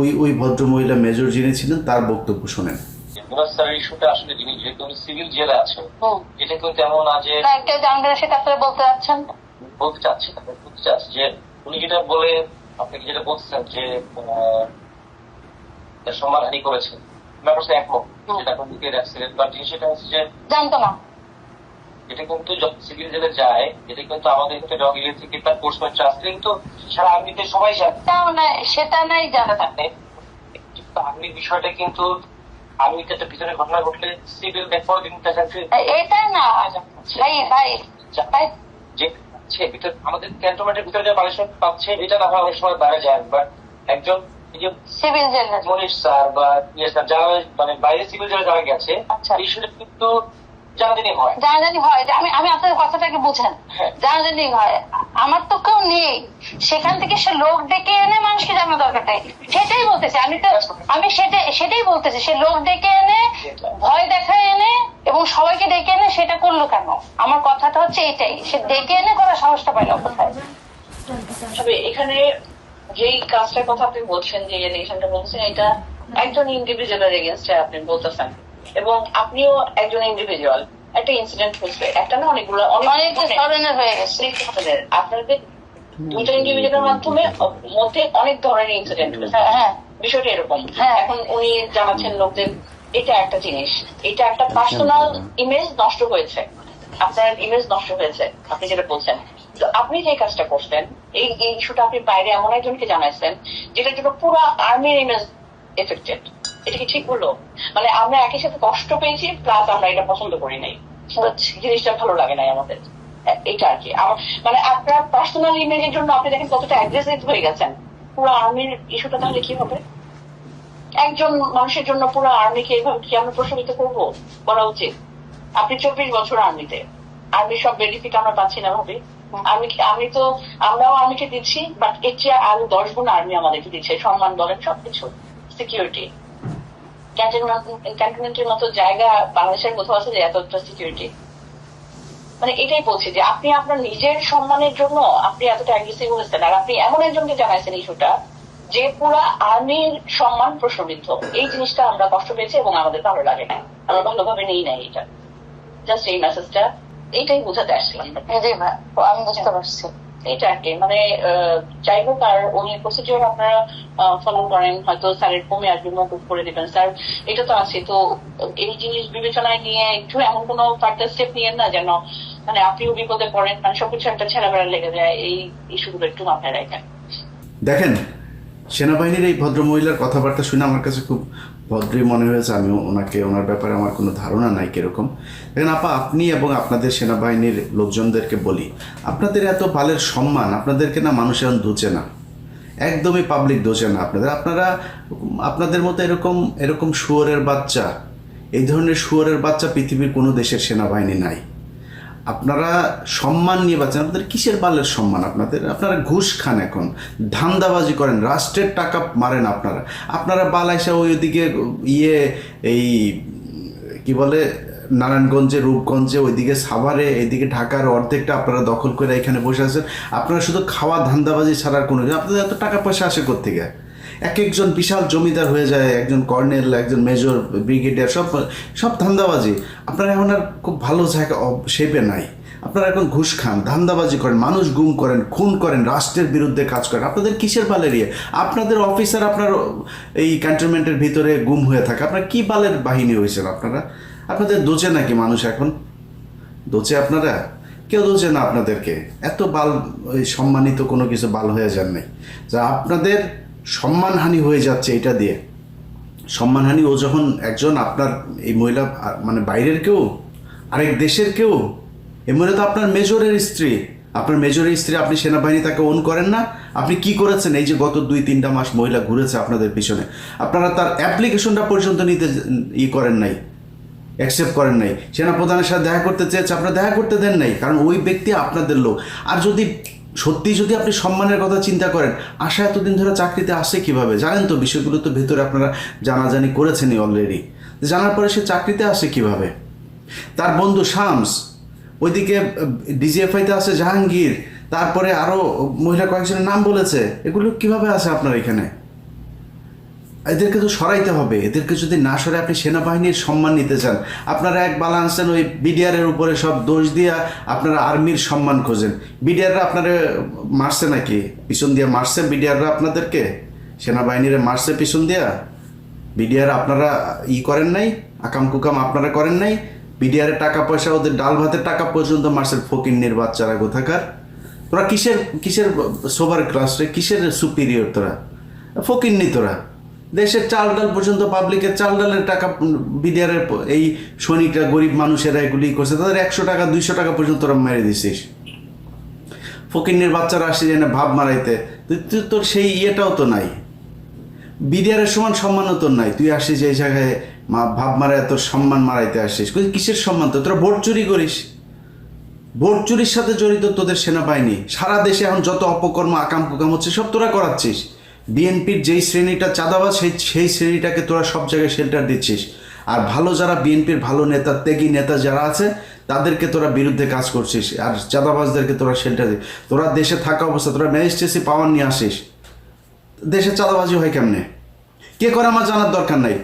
ওই ওই ভদ্রমহিলা মেজর যিনি ছিলেন তার বক্তব্য শোনেন। ইস্যুটা আসলে যিনি যেহেতু উনি সিভিল জেলে আছে এটা কিন্তু এমন না যে না একটা সেটা আপনারা বলতে যাচ্ছেন। বলতে চাচ্ছি বলতে চাচ্ছি যে উনি যেটা বলে আপনি যেটা বলছেন যে সম্মানহানি করেছেন? একমত এখন অ্যাক্সিডেন্ট বাট সেটা হচ্ছে যে জানতো না। এটা কিন্তু যখন সিভিল জেলে যায় এটা কিন্তু আমাদের ক্ষেত্রে ডগিয়ে থেকে তার কোর্স মাস্টার আসলে কিন্তু সারা আর্মিতে সবাই জানে। সেটা নাই জানা। থাকে কিন্তু আর্মির বিষয়টা কিন্তু আর্মিতে একটা পিছনে ঘটনা ঘটলে সিভিল ব্যাপার যাচ্ছে এটা না। ভাই ভাই ভাই। যে পাচ্ছে ভিতর আমাদের ক্যান্টনমেন্টের ভিতরে যে পানিশমেন্ট পাচ্ছে এটা না হয় অনেক সময় বাইরে যায়। বাট একজন সিভিল জেল মনীষ স্যার বা ইয়ে স্যার যারা মানে বাইরে সিভিল যারা যারা গেছে আচ্ছা। বিষয়টা কিন্তু জানাজানি হয়। জানাজানি হয়। যে আমি আমি আপনার কথাটাকে বুঝেন। হ্যাঁ। জানাজানি হয়। আমার তো কেউ নেই। সেখান থেকে সে লোক ডেকে এনে মানুষকে জানানো দরকার নেই। সেটাই বলতেছি। আমি তো আমি সেটাই সেটাই বলতেছি। সে লোক ডেকে এনে ভয় দেখায় এনে এবং সবাইকে ডেকে এনে সেটা করল কেন? আমার কথাটা হচ্ছে এটাই। সে ডেকে এনে করার সাহসটা পাইলো কোথায়? তবে এখানে যেই কাজটার কথা আপনি বলছেন যে এলিগেশনটা বলছেন এটা একজন ইন্ডিভিজুয়ালের এগেনস্টে আপনি বলতেছেন। এবং আপনিও একজন ইন্ডিভিজুয়াল একটা ইনসিডেন্ট হয়েছে। একটা না অনেকগুলো অনেক ধরনের হয়ে গেছে। আপনাদের ইন্ডিভিজুয়ালের মাধ্যমে মধ্যে অনেক ধরনের ইনসিডেন্ট হয়েছে। হ্যাঁ, হ্যাঁ। বিষয়টা এরকম। হ্যাঁ। এখন উনি জানাচ্ছেন লোকদের এটা একটা জিনিস। এটা একটা পার্সোনাল ইমেজ নষ্ট হয়েছে। আপনার ইমেজ নষ্ট হয়েছে আপনি যেটা বলছেন। তো আপনি যে কাজটা করছেন এই এই ইস্যুটা আপনি বাইরে এমন একজনকে জানাইছেন যেটা জন্য পুরো আর্মির ইমেজ এফেক্টেড এটা কি ঠিক হলো? মানে আমরা একই সাথে কষ্ট পেয়েছি প্লাস আমরা এটা পছন্দ করি নাই। জিনিসটা ভালো লাগে নাই আমাদের। এ- এইটা আর কি। মানে আপনার পার্সোনাল ইমেজের জন্য আপনি দেখেন কতটা অ্যাগ্রেসিভ হয়ে গেছেন। পুরো আর্মির ইস্যুটা তাহলে কি হবে? একজন মানুষের জন্য পুরো আর্মিকে এইভাবে কি আমরা প্রশমিত করব? করা উচিত। আপনি চব্বিশ বছর আর্মিতে আর্মির সব বেনিফিট আমরা পাচ্ছি না ভাবে। আমি আমি তো আমরাও আর্মিকে দিচ্ছি বাট এর চেয়ে আরও দশ গুণ আর্মি আমাদেরকে দিচ্ছে। সম্মান বলেন সবকিছু। সিকিউরিটি ক্যান্টনমেন্টের মতো জায়গা বাংলাদেশের কোথাও আছে যে এতটা সিকিউরিটি মানে এটাই বলছি যে আপনি আপনার নিজের সম্মানের জন্য আপনি এতটা অ্যাগ্রেসিভ হয়েছেন। আর আপনি এমন একজনকে জানাইছেন ইস্যুটা যে পুরা আর্মির সম্মান প্রশ্নবিদ্ধ এই জিনিসটা আমরা কষ্ট পেয়েছি এবং আমাদের ভালো লাগে না। আমরা ভালোভাবে নেই না এটা জাস্ট এই মেসেজটা এইটাই বোঝাতে আসছিলাম। আমি বুঝতে পারছি। এটা আর কি মানে যাই হোক আর উনি প্রসিডিওর আপনারা ফলো করেন, হয়তো স্যারের কমে আসবে মকুব করে দেবেন। স্যার, এটা তো আছে, তো এই জিনিস বিবেচনায় নিয়ে একটু এমন কোনো ফার্দার স্টেপ নিয়েন না, যেন মানে আপনিও বিপদে পড়েন মানে সবকিছু একটা ছেড়াবেড়া লেগে যায়, এই ইস্যুগুলো একটু মাথায় রাখেন। দেখেন সেনাবাহিনীর এই ভদ্রমহিলার কথাবার্তা শুনে আমার কাছে খুব ভদ্রই মনে হয়েছে। আমি ওনাকে, ওনার ব্যাপারে আমার কোনো ধারণা নাই কীরকম। দেখেন আপা, আপনি এবং আপনাদের সেনাবাহিনীর লোকজনদেরকে বলি, আপনাদের এত বালের সম্মান, আপনাদেরকে না মানুষ এখন দুচে না। একদমই পাবলিক দোষে না আপনাদের। আপনারা, আপনাদের মতো এরকম এরকম শুয়োরের বাচ্চা, এই ধরনের শুয়োরের বাচ্চা পৃথিবীর কোনো দেশের সেনাবাহিনী নাই। আপনারা সম্মান নিয়ে বাঁচেন আপনাদের কিসের বালের সম্মান? আপনাদের, আপনারা ঘুষ খান এখন। ধান্দাবাজি করেন, রাষ্ট্রের টাকা মারেন আপনারা। আপনারা বালাইসা ওই ওদিকে ইয়ে এই, কি বলে, নারায়ণগঞ্জে, রূপগঞ্জে, ওইদিকে সাভারে, এইদিকে ঢাকার অর্ধেকটা আপনারা দখল করে এখানে বসে আছেন। আপনারা শুধু খাওয়া ধান্দাবাজি ছাড়ার কোনো আপনাদের এত টাকা পয়সা আসে কোথেকে এক একজন বিশাল জমিদার হয়ে যায়, একজন কর্নেল, একজন মেজর, ব্রিগেডিয়ার, সব সব ধান্দাবাজি। আপনারা এখন আর খুব ভালো জায়গা শেপে নাই। আপনারা এখন ঘুষ খান, ধান্দাবাজি করেন, মানুষ গুম করেন, খুন করেন, রাষ্ট্রের বিরুদ্ধে কাজ করেন। আপনাদের কিসের বালের ইয়ে? আপনাদের অফিসার আপনার এই ক্যান্টনমেন্টের ভিতরে গুম হয়ে থাকে। আপনার কি বালের বাহিনী হয়েছেন আপনারা? আপনাদের দোচে নাকি মানুষ এখন? দোচে আপনারা? কেউ দোচে না আপনাদেরকে। এত বাল, ওই সম্মানিত কোনো কিছু বাল হয়ে যান নাই। যা আপনাদের সম্মানহানি হয়ে যাচ্ছে এটা দিয়ে। সম্মানহানি, ও যখন একজন আপনার এই মহিলা মানে বাইরের কেউ, আরেক দেশের কেউ এই মহিলা তো আপনার মেজরের স্ত্রী। আপনার মেজরের স্ত্রী, আপনি সেনাবাহিনী তাকে ওন করেন না। আপনি কি করেছেন? এই যে গত দুই, তিনটা মাস মহিলা ঘুরেছে আপনাদের পিছনে। আপনারা তার অ্যাপ্লিকেশনটা পর্যন্ত নিতে ই করেন নাই অ্যাকসেপ্ট করেন নাই। সেনাপ্রধানের সাথে দেখা করতে চেয়েছে, আপনারা দেখা করতে দেন নাই, কারণ ওই ব্যক্তি আপনাদের লোক। আর যদি সত্যি যদি আপনি সম্মানের কথা চিন্তা করেন, আশা এতদিন ধরে চাকরিতে আসে কীভাবে? জানেন তো বিষয়গুলো তো ভেতরে আপনারা জানাজানি করেছেনই অলরেডি জানার পরে সে চাকরিতে আসে কীভাবে? তার বন্ধু শামস, ওইদিকে ডিজিএফআইতে আছে জাহাঙ্গীর, তারপরে আরও মহিলা কয়েকজনের নাম বলেছে। এগুলো কীভাবে আছে আপনার এখানে? এদেরকে তো সরাইতে হবে। এদেরকে যদি না সরে আপনি সেনাবাহিনীর সম্মান নিতে চান। আপনারা এক বালা আনছেন ওই বিডিআরের উপরে সব দোষ দিয়া আপনারা আর্মির সম্মান খোঁজেন। বিডিআররা আপনারা মারছে নাকি? পিছন দিয়া মারছে বিডিআররা আপনাদেরকে? সেনাবাহিনীরা মারছে পিছন দিয়া? বিডিআর আপনারা ই করেন নাই? আকাম কুকাম আপনারা করেন নাই? বিডিআরের টাকা পয়সা, ওদের ডাল ভাতের টাকা পর্যন্ত মার্সেল ফকিন্নির বাচ্চারা কোথাকার তোরা কিসের কিসের সোভার ক্লাস রে? কিসের সুপিরিয়র তোরা? ফকিন্নি তোরা? দেশের চাল ডাল পর্যন্ত পাবলিকের চাল ডালের টাকা বিডিআরের এই সৈনিকরা গরিব মানুষেরা এগুলি করছে। তাদের একশো টাকা, দুইশো টাকা পর্যন্ত তোরা মেরে দিছিস ফকিন্নির বাচ্চারা আসে যেন ভাব মারাইতে। তুই তোর সেই ইয়েটাও তো নাই। বিডিআরের সমান সম্মানও তোর নাই। তুই আসিস এই জায়গায়, মা ভাব মারায় তোর সম্মান মারাইতে আসিস। কিসের সম্মান তো তোরা ভোট চুরি করিস। ভোট চুরির সাথে জড়িত তোদের সেনাবাহিনী। সারা দেশে এখন যত অপকর্ম আকাম কুকাম হচ্ছে, সব তোরা করাচ্ছিস। বিএনপির যেই শ্রেণীটা চাঁদাবাজ, সেই সেই শ্রেণীটাকে তোরা সব জায়গায় শেল্টার দিচ্ছিস। আর ভালো যারা বিএনপির ভালো নেতা, ত্যাগী নেতা যারা আছে, তাদেরকে তোরা বিরুদ্ধে কাজ করছিস। আর চাঁদাবাজদেরকে তোরা শেল্টার দিস। তোরা দেশে থাকা অবস্থা তোরা ম্যাজিস্ট্রেসি পাওয়ার নিয়ে আসিস। দেশে চাঁদাবাজি হয় কেমনে? কে করে আমার জানার দরকার নাই?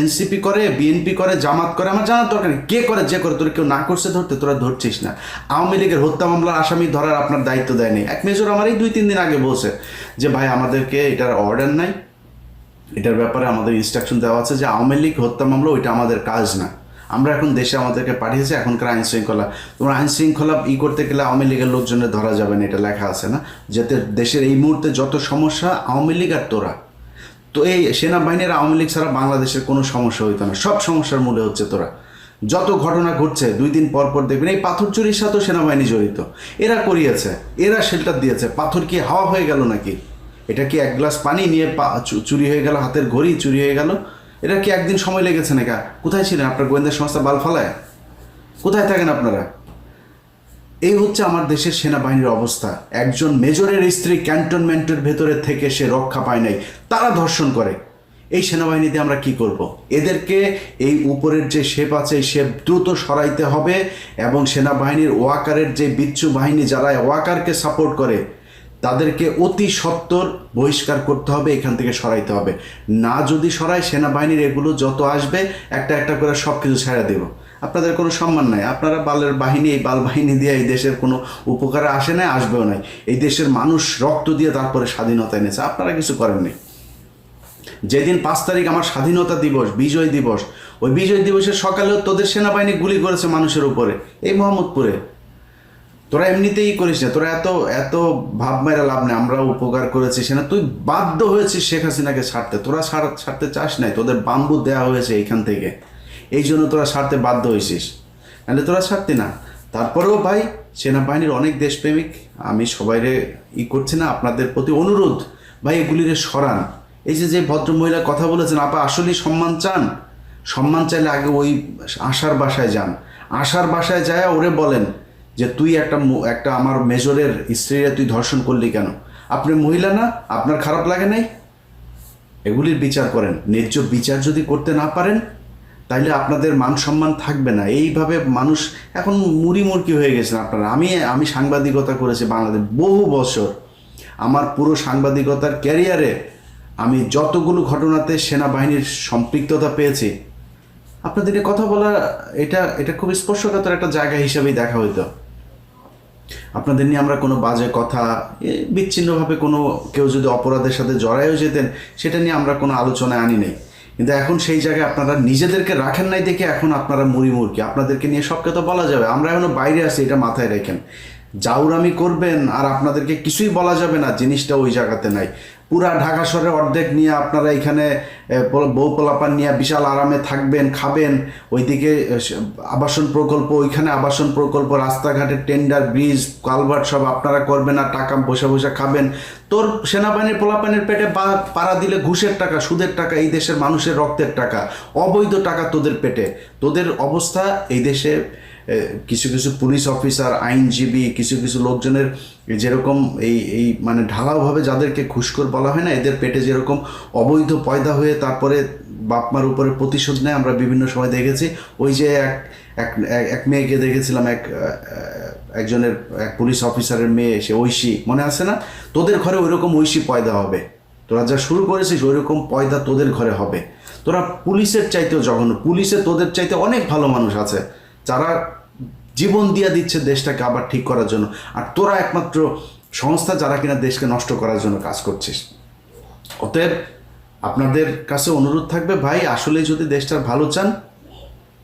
এনসিপি করে, বিএনপি করে, জামাত করে, আমার জানার দরকার নেই। কে করে, যে করে, তোর কেউ না করছে ধরতে, তোরা ধরছিস না। আওয়ামী লীগের হত্যা মামলার আসামি ধরার আপনার দায়িত্ব দেয়নি এক মেজর আমার এই দুই, তিন দিন আগে বলছে যে, ভাই, আমাদেরকে এটার অর্ডার নাই। এটার ব্যাপারে আমাদের ইনস্ট্রাকশন দেওয়া আছে যে, আওয়ামী লীগ হত্যা মামলা, ওইটা আমাদের কাজ না। আমরা এখন দেশে আমাদেরকে পাঠিয়েছে, এখনকার আইন শৃঙ্খলা। তোমরা আইন শৃঙ্খলা ই করতে গেলে আওয়ামী লীগের লোকজনের ধরা যাবে না, এটা লেখা আছে না। যাতে দেশের এই মুহূর্তে যত সমস্যা, আওয়ামী লীগ আর তোরা। তো এই সেনাবাহিনীর আওয়ামী লীগ ছাড়া বাংলাদেশের কোনো সমস্যা হইতো না। সব সমস্যার মূলে হচ্ছে তোরা। যত ঘটনা ঘটছে, দুই দিন পর পর দেখবেন এই পাথর চুরির সাথেও সেনাবাহিনী জড়িত। এরা করিয়েছে, এরা শেল্টার দিয়েছে। পাথর কি হাওয়া হয়ে গেল নাকি? এটা কি এক গ্লাস পানি নিয়ে চুরি হয়ে গেল, হাতের ঘড়ি চুরি হয়ে গেল? এটা কি একদিন সময় লেগেছে নাকি? কোথায় ছিলেন আপনার গোয়েন্দা সংস্থা বাল ফালায় কোথায় থাকেন আপনারা? এই হচ্ছে আমার দেশের সেনাবাহিনীর অবস্থা। একজন মেজরের স্ত্রী ক্যান্টনমেন্টের ভেতরে থেকে সে রক্ষা পায় নাই। তারা ধর্ষণ করে। এই সেনাবাহিনীতে আমরা কি করব। এদেরকে এই উপরের যে শেপ আছে, এই শেপ দ্রুত সরাইতে হবে এবং সেনাবাহিনীর ওয়াকারের যে বিচ্ছু বাহিনী যারা ওয়াকারকে সাপোর্ট করে, তাদেরকে অতি সত্বর বহিষ্কার করতে হবে, এখান থেকে সরাইতে হবে। না যদি সরাই সেনাবাহিনীর এগুলো যত আসবে, একটা একটা করে সব কিছু ছেড়ে দেব। আপনাদের কোনো সম্মান নাই। আপনারা বালের বাহিনী, এই বাল বাহিনী দিয়ে এই দেশের কোনো উপকারে আসে নাই, আসবেও নাই। এই দেশের মানুষ রক্ত দিয়ে তারপরে স্বাধীনতা এনেছে। আপনারা কিছু করেননি। যেদিন পাঁচ তারিখ আমার স্বাধীনতা দিবস, বিজয় দিবস, ওই বিজয় দিবসের সকালেও তোদের সেনাবাহিনী গুলি করেছে মানুষের উপরে, এই মোহাম্মদপুরে। তোরা এমনিতেই করিস না, তোরা এত এত ভাব মেরা লাভ নেই আমরা উপকার করেছি সেনা। তুই বাধ্য হয়েছিস শেখ হাসিনাকে ছাড়তে, তোরা ছাড়, ছাড়তে চাস নাই, তোদের বাম্বু দেওয়া হয়েছে এইখান থেকে। এই জন্য তোরা ছাড়তে বাধ্য হয়েছিস নাহলে তোরা ছাড়তি না। তারপরেও ভাই, সেনাবাহিনীর অনেক দেশপ্রেমিক, আমি সবাইরে ই করছি না, আপনাদের প্রতি অনুরোধ। ভাই, এগুলিরে সরান। এই যে যে ভদ্রমহিলা কথা বলেছেন, আপা আসলেই সম্মান চান। সম্মান চাইলে আগে ওই আশার বাসায় যান। আশার বাসায় যায় ওরে বলেন যে, তুই একটা একটা আমার মেজরের স্ত্রীরা তুই ধর্ষণ করলি কেন? আপনি মহিলা না, আপনার খারাপ লাগে নাই? এগুলির বিচার করেন। ন্যায্য বিচার যদি করতে না পারেন তাইলে আপনাদের মান সম্মান থাকবে না। এইভাবে মানুষ এখন মুড়ি মুরকি হয়ে গেছেন আপনারা। আমি আমি সাংবাদিকতা করেছি বাংলাদেশ বহু বছর। আমার পুরো সাংবাদিকতার ক্যারিয়ারে আমি যতগুলো ঘটনাতে সেনাবাহিনীর সম্পৃক্ততা পেয়েছি, আপনাদের কথা বলা এটা এটা খুব স্পর্শকাতর একটা জায়গা হিসাবেই দেখা হইতো। আপনাদের নিয়ে আমরা কোনো বাজে কথা বিচ্ছিন্নভাবে কোনো কেউ যদি অপরাধের সাথে জড়ায়ও যেতেন, সেটা নিয়ে আমরা কোনো আলোচনায় আনি নাই। কিন্তু এখন সেই জায়গায় আপনারা নিজেদেরকে রাখেন নাই দেখে এখন আপনারা মুড়ি মুরকি আপনাদেরকে নিয়ে সবকে তো বলা যাবে। আমরা এখনও বাইরে আছি, এটা মাথায় রাখেন। জাউরামি করবেন আর আপনাদেরকে কিছুই বলা যাবে না, জিনিসটা ওই জায়গাতে নাই। পুরা ঢাকা শহরে অর্ধেক নিয়ে আপনারা এখানে বউ পোলাপান নিয়ে বিশাল আরামে থাকবেন, খাবেন। ওইদিকে আবাসন প্রকল্প, ওইখানে আবাসন প্রকল্প, রাস্তাঘাটের টেন্ডার, ব্রিজ, কালভার্ট সব আপনারা করবেন আর টাকা বসে বসে খাবেন। তোর সেনাবাহিনীর পোলাপানের পেটে পাড়া দিলে ঘুষের টাকা, সুদের টাকা, এই দেশের মানুষের রক্তের টাকা, অবৈধ টাকা তোদের পেটে। তোদের অবস্থা এই দেশে কিছু কিছু পুলিশ অফিসার আইনজীবী, কিছু কিছু লোকজনের যেরকম এই এই মানে ঢালাওভাবে যাদেরকে ঘুষখোর বলা হয় না, এদের পেটে যেরকম অবৈধ পয়দা হয়ে তারপরে বাপমার উপরে প্রতিশোধ নেয়, আমরা বিভিন্ন সময় দেখেছি। ওই যে এক এক, এক- মেয়েকে দেখেছিলাম, এক একজনের, এক পুলিশ অফিসারের মেয়ে, সে ঐশী, মনে আছে না? তোদের ঘরে ওইরকম ঐশী পয়দা হবে। তোরা যা শুরু করেছিস ওই রকম পয়দা তোদের ঘরে হবে। তোরা পুলিশের চাইতেও জঘন্য। পুলিশে তোদের চাইতে অনেক ভালো মানুষ আছে। যারা জীবন দিয়ে দিচ্ছে দেশটাকে আবার ঠিক করার জন্য। আর তোরা একমাত্র সংস্থা যারা কিনা দেশকে নষ্ট করার জন্য কাজ করছিস। অতএব আপনাদের কাছে অনুরোধ থাকবে, ভাই আসলে যদি দেশটার ভালো চান,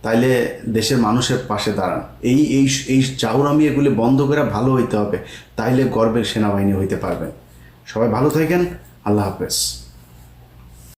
তাইলে দেশের মানুষের পাশে দাঁড়ান। এই এই এই চাউরামি এগুলি বন্ধ করে ভালো হইতে হবে, তাইলে গর্বের সেনাবাহিনী হইতে পারবেন। সবাই ভালো থাকেন, আল্লাহ হাফেজ।